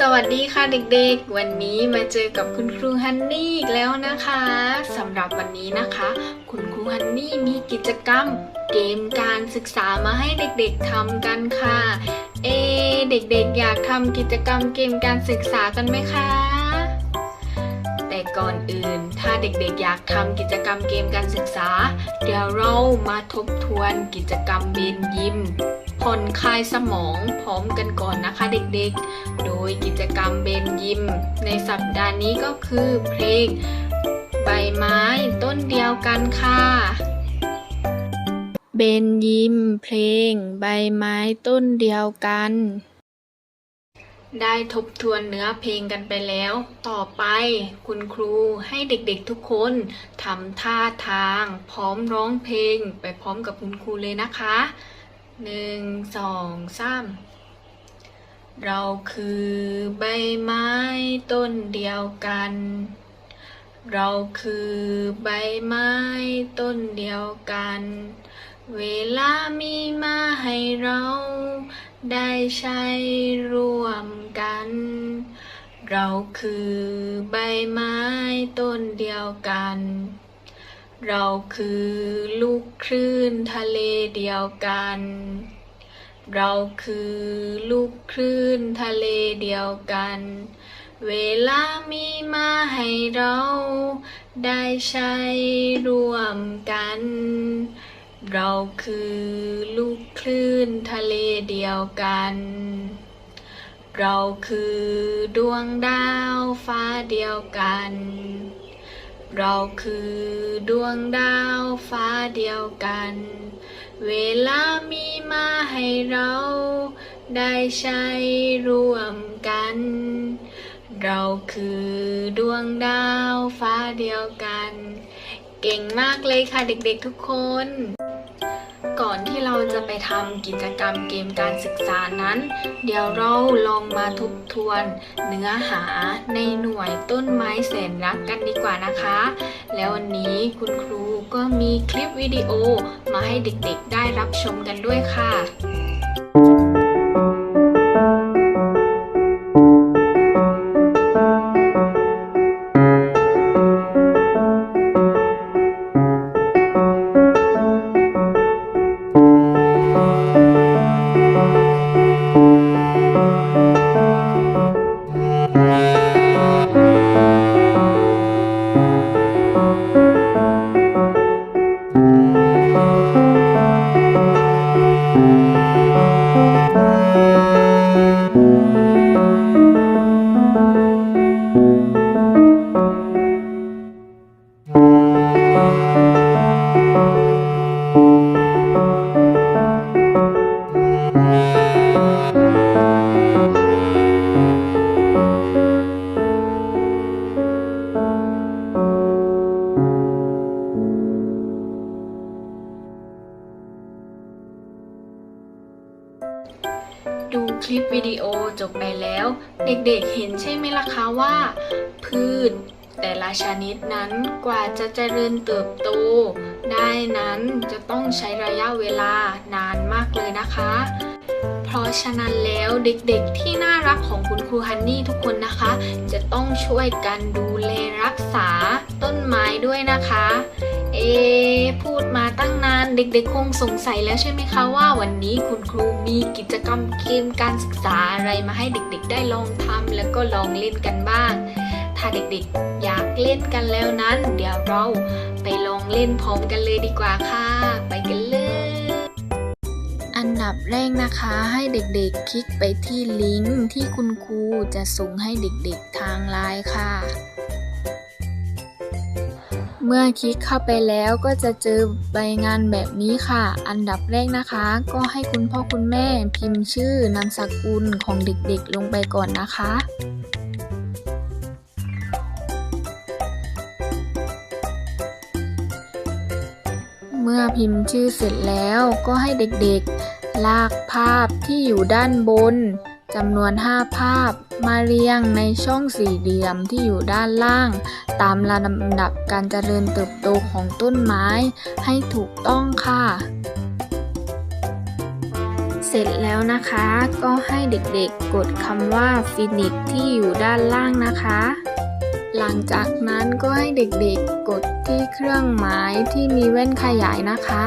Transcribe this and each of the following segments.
สวัสดีค่ะเด็กๆ วันนี้มาเจอกับคุณครูฮันนี่อีกแล้วนะคะสำหรับวันนี้นะคะ คุณครูฮันนี่มีกิจกรรม เกมการศึกษามาให้เด็กๆทำกันค่ะ เอ เด็กๆ อยากทำกิจกรรมเกมการศึกษากันไหมคะแต่ก่อนอื่น ถ้าเด็กๆ อยากทำกิจกรรมเกมการศึกษา เดี๋ยวเรามาทบทวนกิจกรรมเบนยิม ผ่อนคลายสมองพร้อมกันก่อนนะคะเด็กๆ โดยกิจกรรมเบนยิม ในสัปดาห์นี้ก็คือเพลงใบไม้ต้นเดียวกันค่ะเบนยิมเพลงใบไม้ต้นเดียวกัน ได้ทบทวนเนื้อเพลงกันไปแล้ว ต่อไปคุณครูให้เด็กๆทุกคนทำท่าทาง พร้อมร้องเพลงไปพร้อมกับคุณครูเลยนะคะ หนึ่งสองสามเราคือใบไม้ต้นเดียวกัน เราคือใบไม้ต้นเดียวกัน เวลามีมาให้เรา ได้ใช้ร่วมกัน เราคือใบไม้ต้นเดียวกัน เราคือลูกคลื่นทะเลเดียวกัน เราคือลูกคลื่นทะเลเดียวกัน เวลามีมาให้เรา ได้ใช้ร่วมกัน เราคือลูกคลื่นทะเลเดียวกัน เราคือดวงดาวฟ้าเดียวกัน เราคือดวงดาวฟ้าเดียวกัน เวลามีมาให้เรา ได้ใช้ร่วมกัน เราคือดวงดาวฟ้าเดียวกัน เก่งมากเลยค่ะเด็กๆทุกคน ก่อนที่เราจะไปทำกิจกรรมเกมการศึกษานั้น เดี๋ยวเราลองมาทบทวน เนื้อหาในหน่วยต้นไม้แสนรักกันดีกว่านะคะ แล้ววันนี้คุณครูก็มีคลิปวิดีโอมาให้เด็กๆได้รับชมกันด้วยค่ะ คลิปวิดีโอจบไปแล้ว เด็กๆเห็นใช่ไหมล่ะคะว่า พืช แต่ละชนิดนั้นกว่าจะเจริญเติบโต ได้นั้นจะต้องใช้ระยะเวลานานมากเลยนะคะ เพราะฉะนั้นแล้วเด็กๆที่น่ารักของคุณครูฮันนี่ทุกคนนะคะ จะต้องช่วยกันดูแลรักษาต้นไม้ด้วยนะคะ เอ พูดมาตั้งนานเด็กๆคงสงสัยแล้วใช่ไหมคะว่าวันนี้คุณครูมีกิจกรรมเกมการศึกษาอะไรมาให้เด็กๆ ได้ลองทำแล้วก็ลองเล่นกันบ้าง ถ้าเด็กๆอยากเล่นกันแล้วนั้น เดี๋ยวเราไปลองเล่นพร้อมกันเลยดีกว่าค่ะ ไปกันเลย อันดับแรกนะคะให้เด็กๆคลิกไปที่ลิงก์ที่คุณครูจะส่งให้เด็กๆทางไลน์ค่ะ เมื่อคลิกเข้าไปแล้วก็จะเจอใบงานแบบนี้ค่ะ อันดับแรกนะคะ ก็ให้คุณพ่อคุณแม่พิมพ์ชื่อนามสกุลของเด็กๆลงไปก่อนนะคะเมื่อพิมพ์ชื่อเสร็จแล้วก็ให้เด็กๆ ลากภาพที่อยู่ด้านบน จำนวน 5 ภาพ มาเรียงในช่องสี่เหลี่ยมที่อยู่ด้านล่าง ตามลำดับการเจริญเติบโตของต้นไม้ให้ถูกต้องค่ะ เสร็จแล้วนะคะก็ให้เด็กๆกดคำว่า finish ที่อยู่ด้านล่างนะคะหลังจากนั้นก็ให้เด็กๆกดที่เครื่องหมายที่มีแว่นขยายนะคะ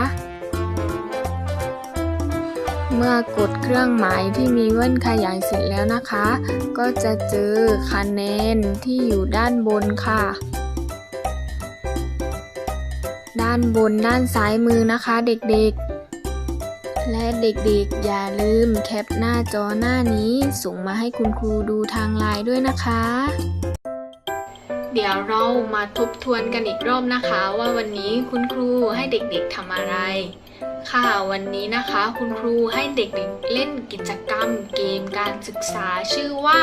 เมื่อกดเครื่องหมายที่มีแว่นขยายเสร็จแล้วนะคะ ก็จะเจอคะแนนที่อยู่ด้านบนค่ะ ด้านบนด้านซ้ายมือนะคะเด็กๆ และเด็กๆ อย่าลืมแคปหน้าจอหน้านี้ส่งมาให้คุณครูดูทางไลน์ด้วยนะคะ เดี๋ยวเรามาทบทวนกันอีกรอบนะคะ ว่าวันนี้คุณครูให้เด็กๆทำอะไร ค่ะวันนี้นะคะคุณครูให้เด็กๆเล่นกิจกรรมเกมการศึกษาชื่อว่า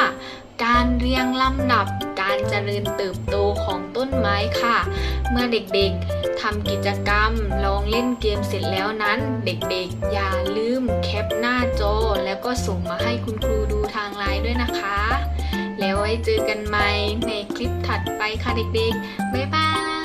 การเรียงลำดับการเจริญเติบโตของต้นไม้ค่ะ เมื่อเด็กๆทำกิจกรรมลองเล่นเกมเสร็จแล้วนั้น เด็กๆ อย่าลืมแคปหน้าจอ แล้วก็ส่งมาให้คุณครูดูทางไลน์ด้วยนะคะ แล้วไว้เจอกันใหม่ในคลิปถัดไปค่ะเด็กๆ บ๊ายบาย